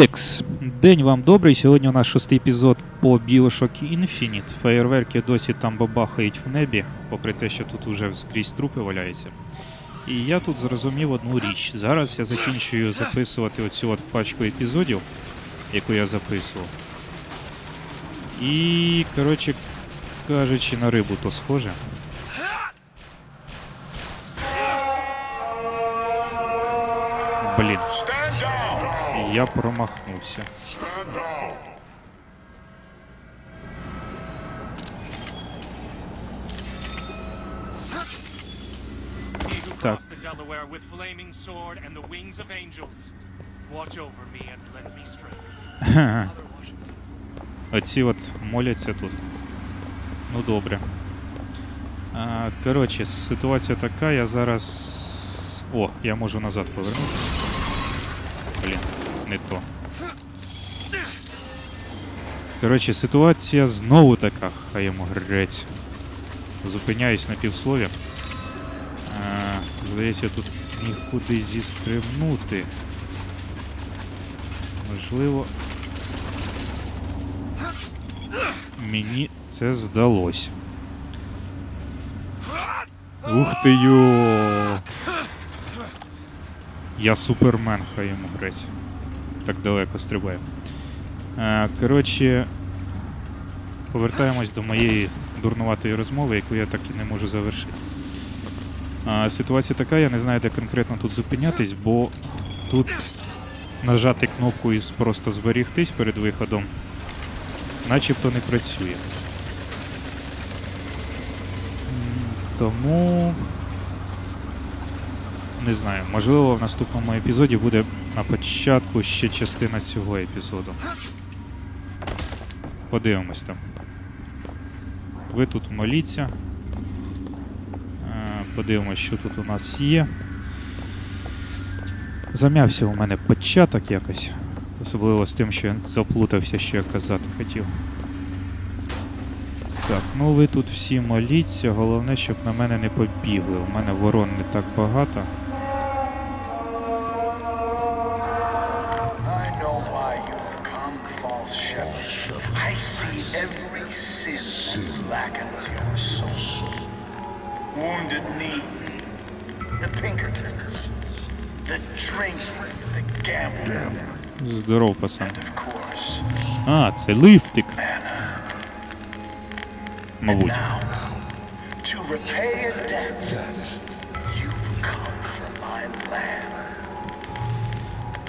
Текс. День вам добрий. Сьогодні у нас шостий епізод по Bioshock Infinite. Феєрверки досі там бабахають в небі, попри те, що тут уже скрізь трупи валяються. І я тут зрозумів одну річ. Зараз я закінчую записувати оцю от пачку епізодів, яку я записував. І, коротше кажучи, на рибу то схоже. Блін! Я промахнувся. Так. Оці от моляться тут. Ну добре. А, коротше, ситуація така, я зараз. О, я можу назад повернутися. Блін, не то. Коротше, ситуація знову така, хай йому грець. Зупиняюсь на півслові. А, здається, тут нікуди зістрибнути. Можливо. Мені це здалось. Ух ти йо! Я супермен, хай йому грець. Так далеко стрибає. Е, коротше, повертаємось до моєї дурнуватої розмови, яку я так і не можу завершити. Ситуація така, я не знаю, де конкретно тут зупинятись, бо тут нажати кнопку і просто зберігтись перед виходом начебто не працює. Тому. Не знаю, можливо, в наступному епізоді буде на початку ще частина цього епізоду. Подивимось там. Ви тут моліться. Е, Подивимось, що тут у нас є. Зам'явся у мене початок якось. Особливо з тим, що я заплутався, що я казати хотів. Так, ну ви тут всі моліться, головне, щоб на мене не побігли. У мене ворон не так багато. I see every sin that blackens your soul. Wounded knee, the Pinkertons, the drink, the gambling, Здоров, пацан. and of course, А, це лифтик. Anna. And Мабуть.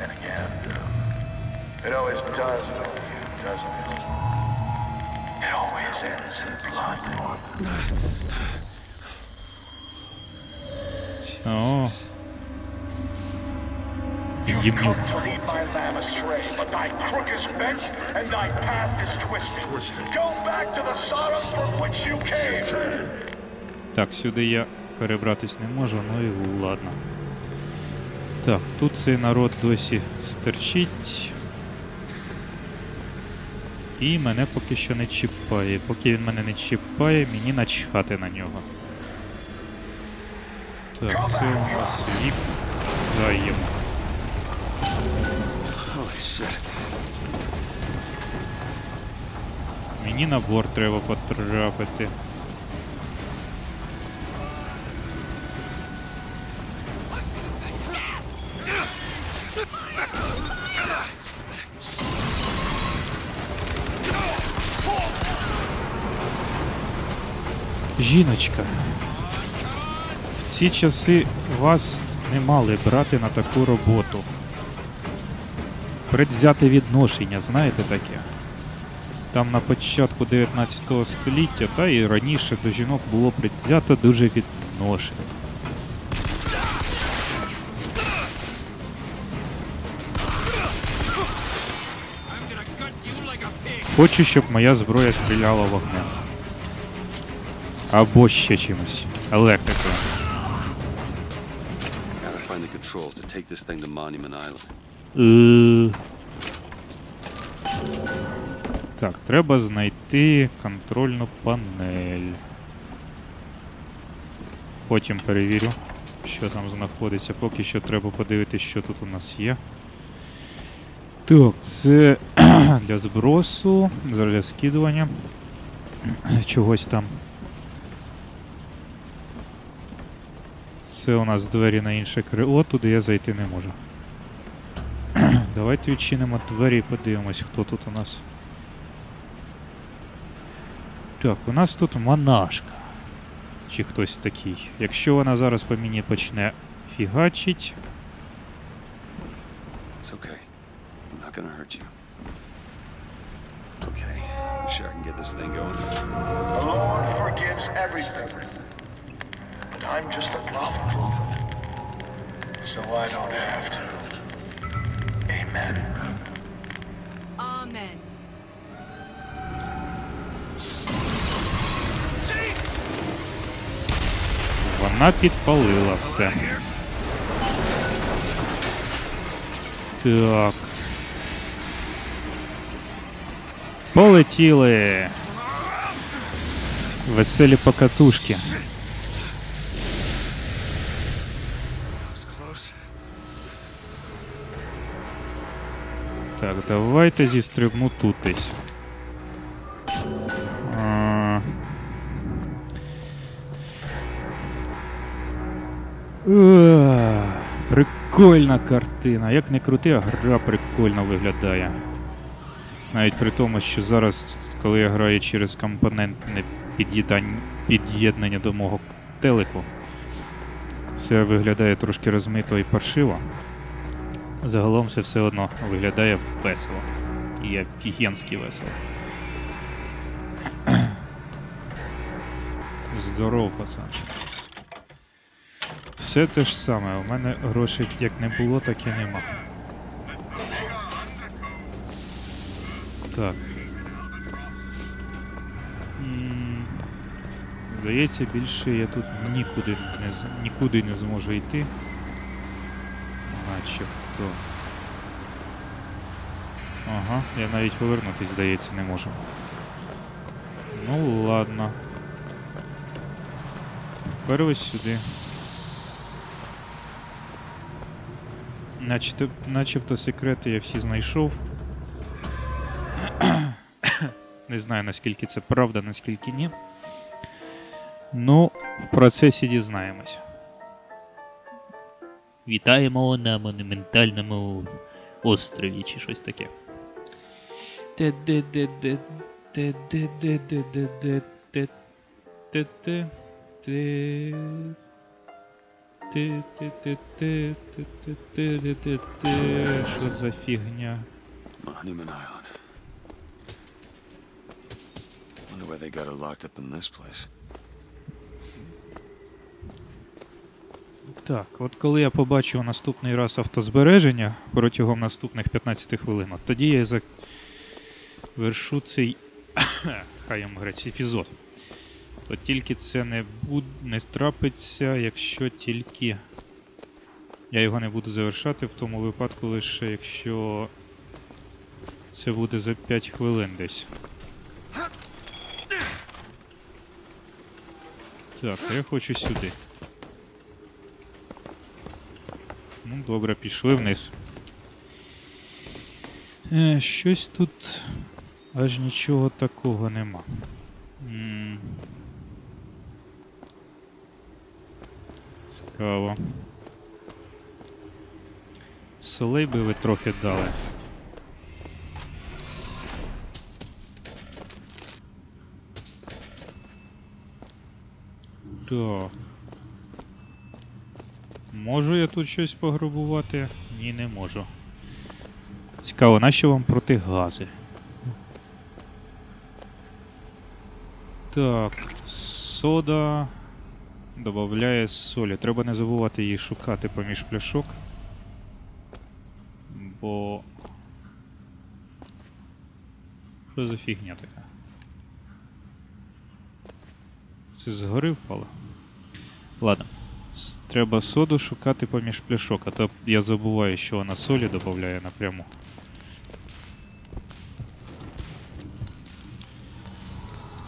Then again, it always does with you, doesn't it? It always ends in blood. О. You've come to lead my lamb astray, but thy crook is bent and thy path is twisted. Go back to the Sodom from which you came. Так, сюди я перебратись не можу, ну і ладно. Так, тут цей народ досі стерчить. І мене поки що не чіпає. Поки він мене не чіпає, мені начхати на нього. Так, це у нас віп. Дай йому. Мені на борт треба потрапити. Жіночка, в ці часи вас не мали брати на таку роботу. Предзяти відношення, знаєте таке? Там на початку 19 століття, та і раніше до жінок було предзято дуже відношення. Хочу, щоб моя зброя стріляла вогнем. Або ще чимось. Електрикою. Е. Так, треба знайти контрольну панель. Потім перевірю, що там знаходиться. Поки що треба подивитися, що тут у нас є. Так, це для збросу, для скидування чогось там. Це у нас двері на інше крило, туди я зайти не можу. Давайте відчинимо двері і подивимось, хто тут у нас. Так, у нас тут монашка. Чи хтось такий. Якщо вона зараз по мені почне фігачить. It's okay. I'm not gonna hurt you. Okay, I'm sure I can get this thing going. The Lord forgives everything. But I'm just a prophet. So I don't have to. Amen. Amen. Jesus! Вона підпалила все. Так. Полетіли. Веселі покатушки. Так, давайте зістрибну тут десь. А. Уа, Прикольна картина. Як не крути, а гра прикольно виглядає. Навіть при тому, що зараз, коли я граю через компонентне під'єднання, до мого телеку, це виглядає трошки розмито і паршиво. Загалом це все одно виглядає весело. І офігенськи весело. Здоров, пацан. Все те ж саме, у мене грошей як не було, так і нема. Так. Здається, більше я тут нікуди не, нікуди не зможу йти. Начебто. Ага, я навіть повернутись, здається, не можу. Ну ладно. Тепер ось сюди. Начебто, начебто секрети я всі знайшов. Не знаю наскільки це правда, наскільки ні. Ну, в процесі дізнаємось. Вітаємо на монументальному острові чи щось таке. Що за фігня? Wonder why they got her locked up in this place. Так, от коли я побачу наступний раз автозбереження протягом наступних 15 хвилин, от тоді я завершу цей хай грець епізод. От тільки це не буд... не страпиться, якщо тільки я його не буду завершати в тому випадку лише якщо це буде за 5 хвилин десь. Так, я хочу сюди. Ну, добре, пішли вниз. Е, щось тут аж нічого такого нема. М. Цікаво. Солей би ви трохи дали. Так. Можу я тут щось пограбувати? Ні, не можу. Цікаво, нащо вам протигази? Так, сода додає солі. Треба не забувати її шукати поміж пляшок. Бо. Що за фігня така? Це згори впало? Ладно. Треба соду шукати поміж пляшок, а то я забуваю, що вона солі додає напряму.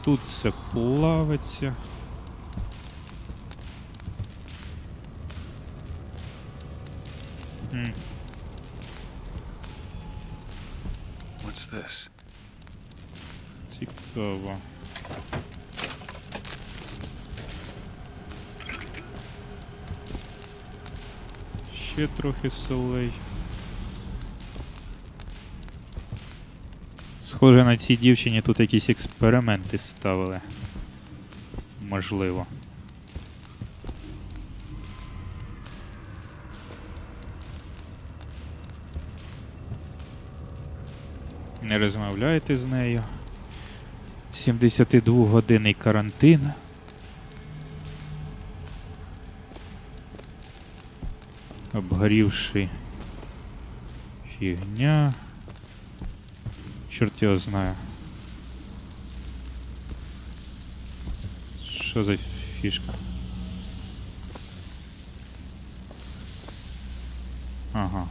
Тут все плавиться. М, What's this? Цікаво. Ще трохи солей. Схоже, на цій дівчині тут якісь експерименти ставили. Можливо. Не розмовляйте з нею. 72 годинний карантин. Обгорівший фігня. Чорт його знає. Що за фішка? Ага.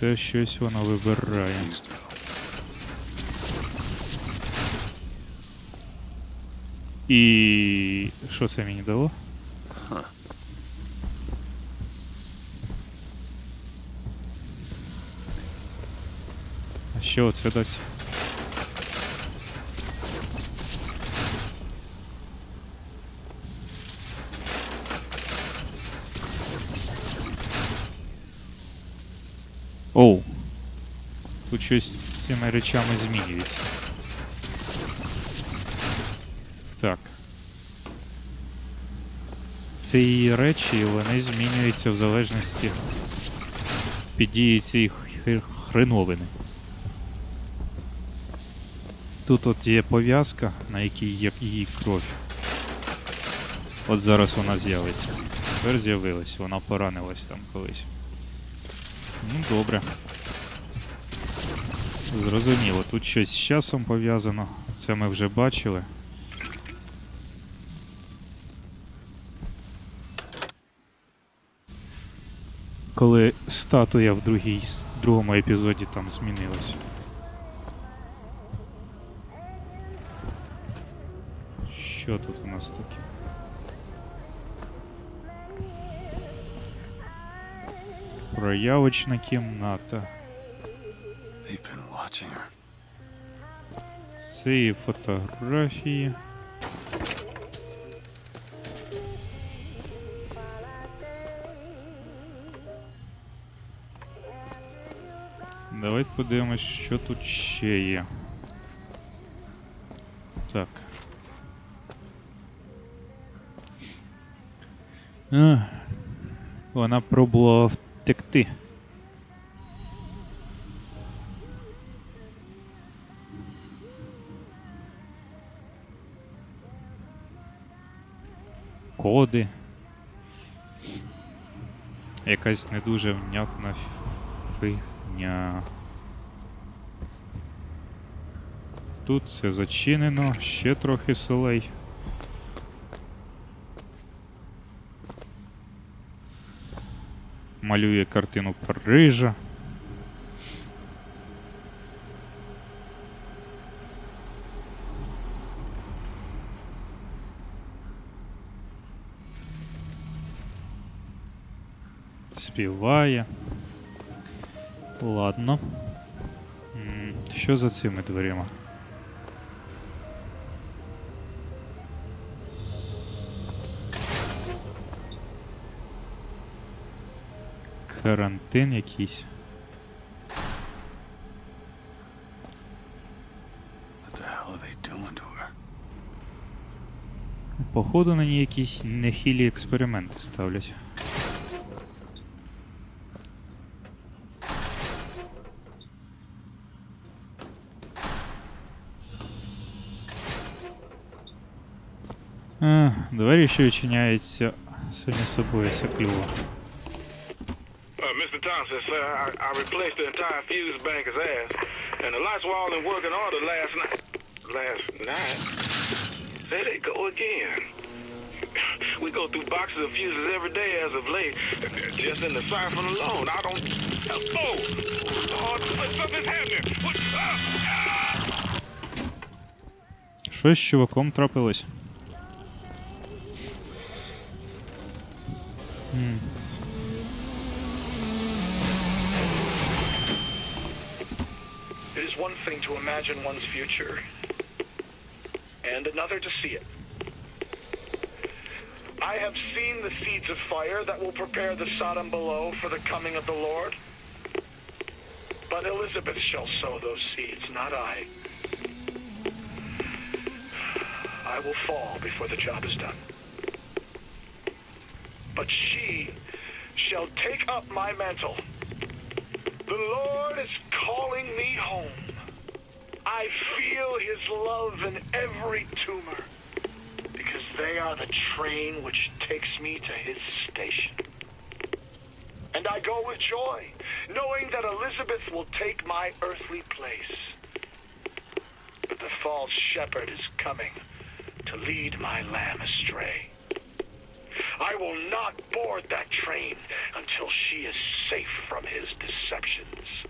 Це щось воно вибирає. І що це мені дало? Huh. А що? Оу. Тут щось з цими речами змінюється. Так. Ці речі вони змінюються в залежності від дії цієї хр- хреновини. Тут от є пов'язка, на якій є її кров. От зараз вона з'явиться. Тепер з'явилась, вона поранилась там колись. Ну добре. Зрозуміло, тут щось з часом пов'язано. Це ми вже бачили. Коли статуя в другій, другому епізоді там змінилась. Що тут у нас таке? Проявочна кімната. Це і фотографії. Давайте подивимось, що тут ще є. Так. Вона пробувала втекти. коди. Якась не дуже внятна фігня. Тут все зачинено, ще трохи солей. Малює картину Парижа. Співає. Ладно. Що за цими дверима? To her? Походу на ній якісь нехилі експерименти ставлять. А, двері, що відчиняються самі собою сяклюво. Uh, Mr. Thompson, sir, I, I replaced the entire fuse banker's ass. And the lights were all in working order last night. Last night? There they go again. We go through boxes of fuses every day as of late. Just in the siphon alone. I don't. Oh! Oh, so- something's happening. What? Ah, ah. Щось з чуваком трапилось. Is one thing to imagine one's future, and another to see it. I have seen the seeds of fire that will prepare the Sodom below for the coming of the Lord. But Elizabeth shall sow those seeds, not I. I will fall before the job is done. But she shall take up my mantle. The Lord is calling me home. I feel his love in every tumor because they are the train which takes me to his station. And I go with joy, knowing that Elizabeth will take my earthly place. But the false shepherd is coming to lead my lamb astray. I will not board that train until she is safe from his deceptions.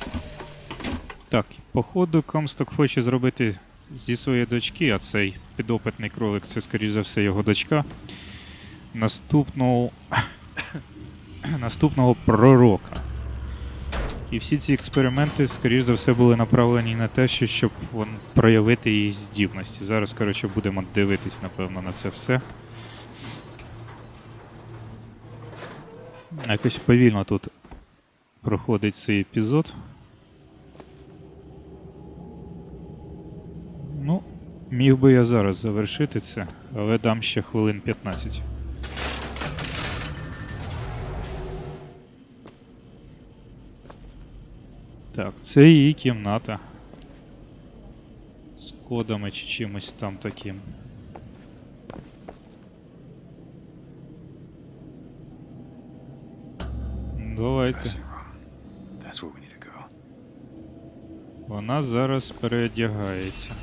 Так, походу, Комсток хоче зробити зі своєї дочки, а цей підопитний кролик це, скоріш за все, його дочка. Наступного. наступного пророка. І всі ці експерименти, скоріш за все, були направлені на те, що, щоб проявити її здібності. Зараз, коротше, будемо дивитись, напевно, на це все. Якось повільно тут проходить цей епізод. Ну, міг би я зараз завершити це, але дам ще хвилин 15. Так, це її кімната. З кодами чи чимось там таким. Go. Вона зараз переодягається.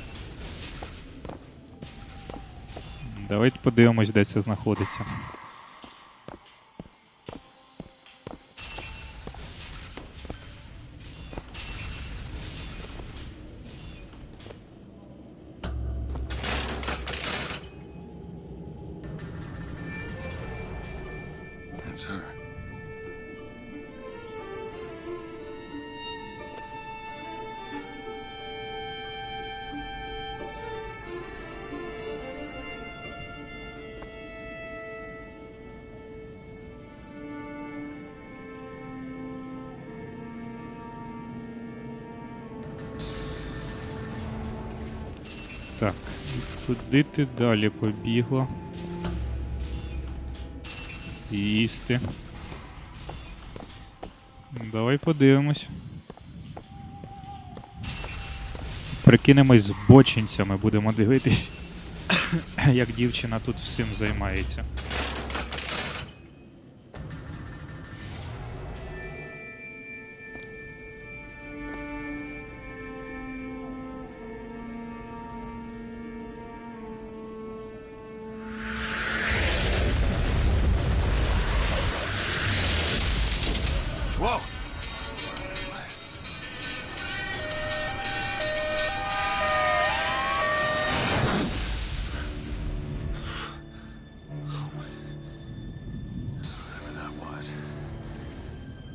Давайте подивимось, де це знаходиться. Так, куди ти далі побігла? Їсти. Давай подивимось. Прикинемось з бочинцями, будемо дивитись, як дівчина тут всім займається.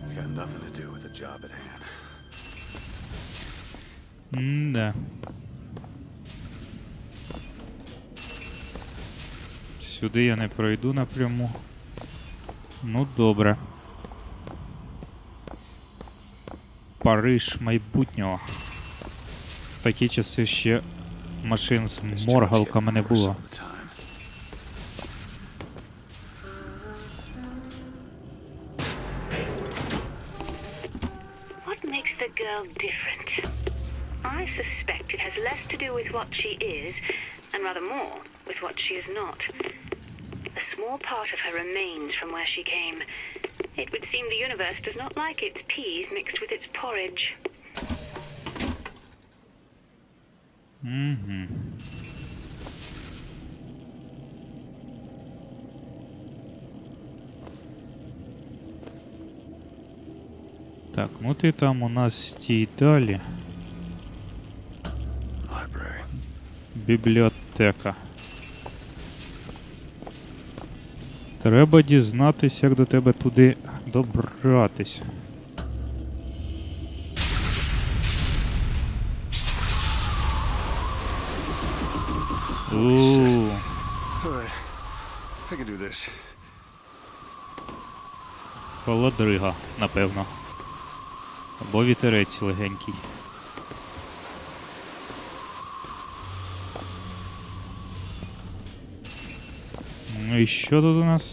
It's got nothing to do with the job at hand. М-да. Сюди я не пройду напряму. Ну, добре. Париж майбутнього. В такі часи ще машин з моргалками не було. what she is, and rather more with what she is not. A small part of her remains from where she came. It would seem the universe does not like its peas mixed with its porridge. Угу. Так, ну ти там у нас стій далі. Library. Бібліотека. Треба дізнатися, як до тебе туди добратися. Alright. I can do this. холодрига, напевно. Або вітерець легенький. Ну і що тут у нас?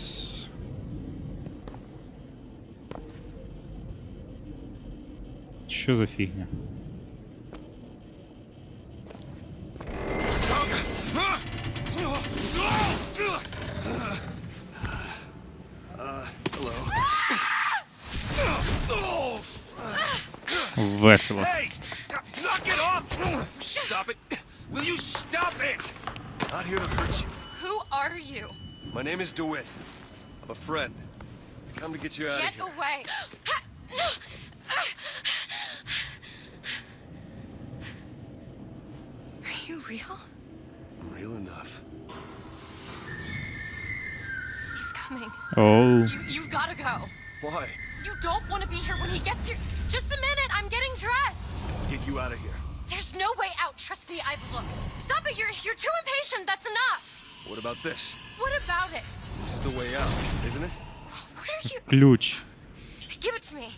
Що за фігня? Hello. Весело. Hey! Knock it off! Stop it! Will you stop it? Not here to hurt you. Who are you? My name is DeWitt. I'm a friend. Come to get you out Get of here. Get away! Are you real? I'm real enough. He's coming. Oh. You, you've gotta go. Why? You don't want to be here when he gets here. Just a minute, I'm getting dressed. Get you out of here. There's no way out. Trust me, I've looked. Stop it, you're you're too impatient. That's enough. What about this? What about it? This is the way out, isn't it? What are you? Ключ. Give it to me.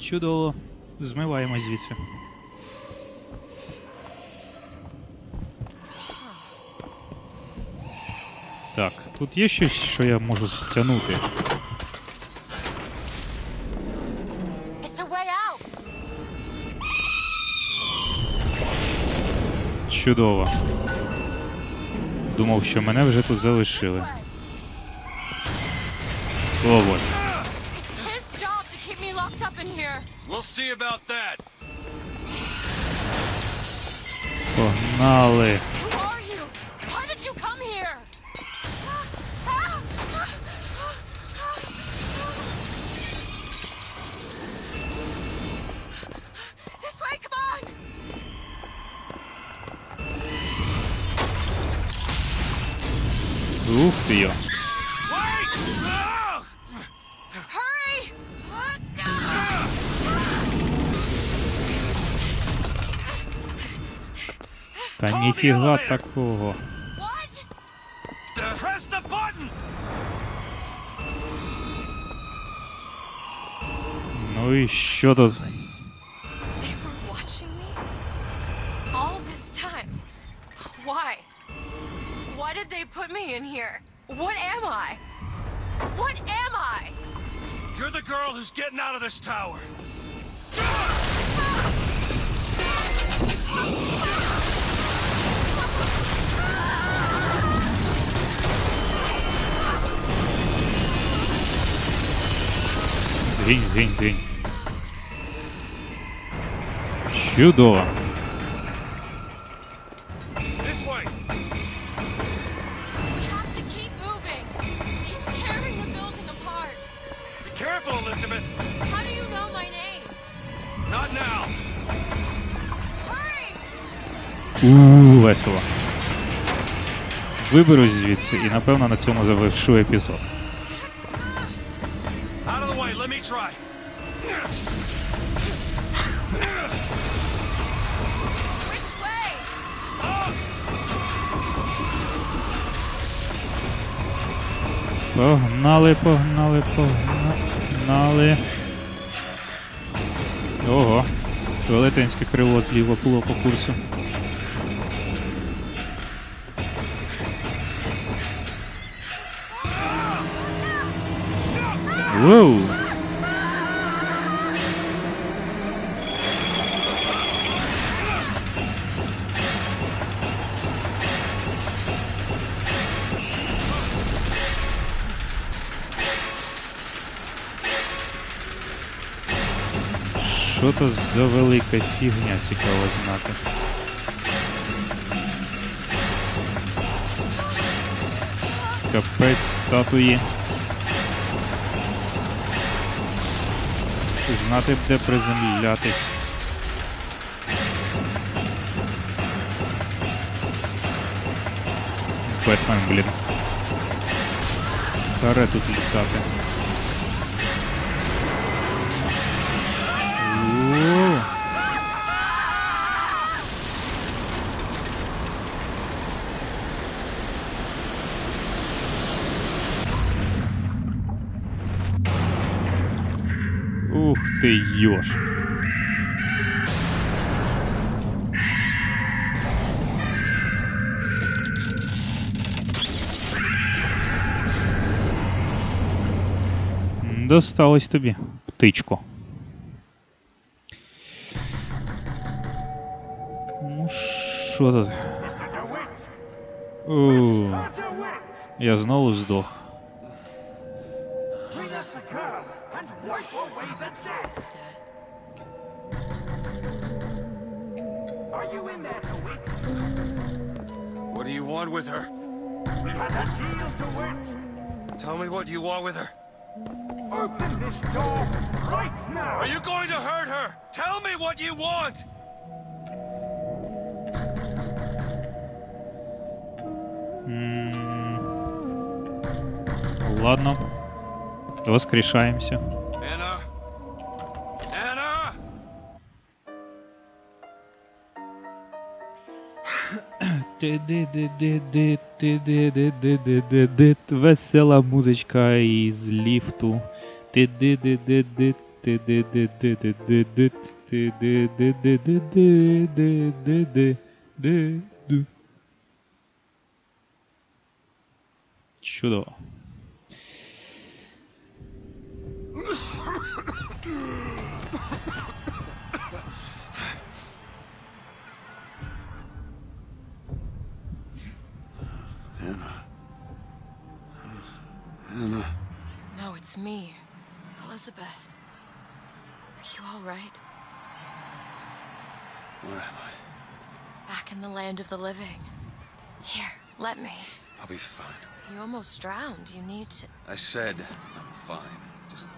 Чудово. Змиваємось звідси. Так, тут є щось, що я можу стягнути. Чудово. Думав, що мене вже тут залишили. Слово. О, Та ніфіга такого. What? Press the button! Ну і що тут? They were watching me? All this time? Why? Why did they put me in here? What am I? What am I? You're the girl who's getting out of this tower. Not now! Hurry! Ууу, весело. Виберусь звідси і напевно на цьому завершу епізод. Try. Which way? Погнали, погнали, погнали. Ого. Велетенське крило зліва було по курсу. Воу! Що то за велика фігня, цікаво знати. Капець статуї. Знати б де приземлятись. Бетмен, блін. Харе тут літати. Ух ты, ёж. Досталось тобі, птичко. Ну, що тут? О, я знову здох. What do you want with her? Tell me what you want with her. Open this door right now! Are you going to hurt her? Tell me what you want! М, Ладно. Воскрешаемся. Весела музичка із ліфту. Чудово. It's me, Elizabeth. Are you all right? Where am I? Back in the land of the living. Here, let me. I'll be fine. You almost drowned. You need to. I said I'm fine. Just,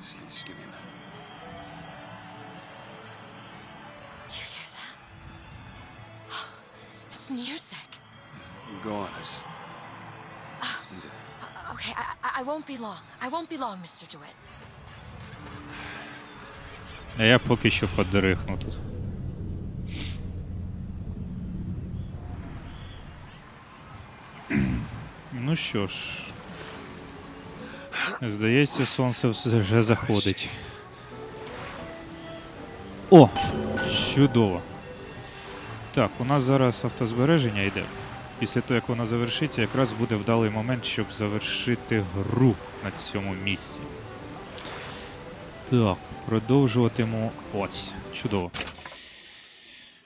just, just give me a minute. Do you hear that? It's music. Go on. I just, oh. just need to. Okay, I, I, won't be long. I won't be long, Mr. DeWitt. А я поки що подрихну тут. Ну що ж. Здається, сонце вже заходить. О! Чудово. Так, у нас зараз автозбереження йде. Після того, як воно завершиться, якраз буде вдалий момент, щоб завершити гру на цьому місці. Так, продовжуватиму. Ось, чудово.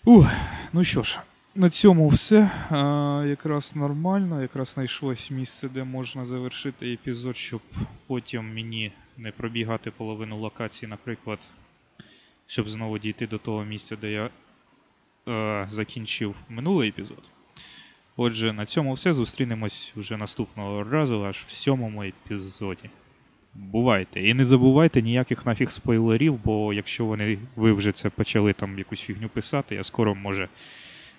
Ух, ну що ж, на цьому все. А, якраз нормально, якраз знайшлось місце, де можна завершити епізод, щоб потім мені не пробігати половину локації, наприклад, щоб знову дійти до того місця, де я е, закінчив минулий епізод. Отже, на цьому все. Зустрінемось вже наступного разу, аж в сьомому епізоді. Бувайте. І не забувайте ніяких нафіг спойлерів, бо якщо вони ви вже це почали там якусь фігню писати, я скоро може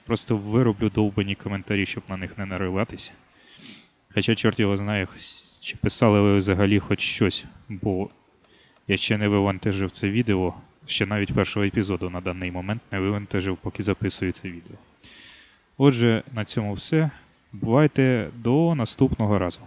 просто вироблю довбані коментарі, щоб на них не нариватися. Хоча чорт його знає, чи писали ви взагалі хоч щось, бо я ще не вивантажив це відео, ще навіть першого епізоду на даний момент не вивантажив, поки записую це відео. Отже, на цьому все. Бувайте до наступного разу.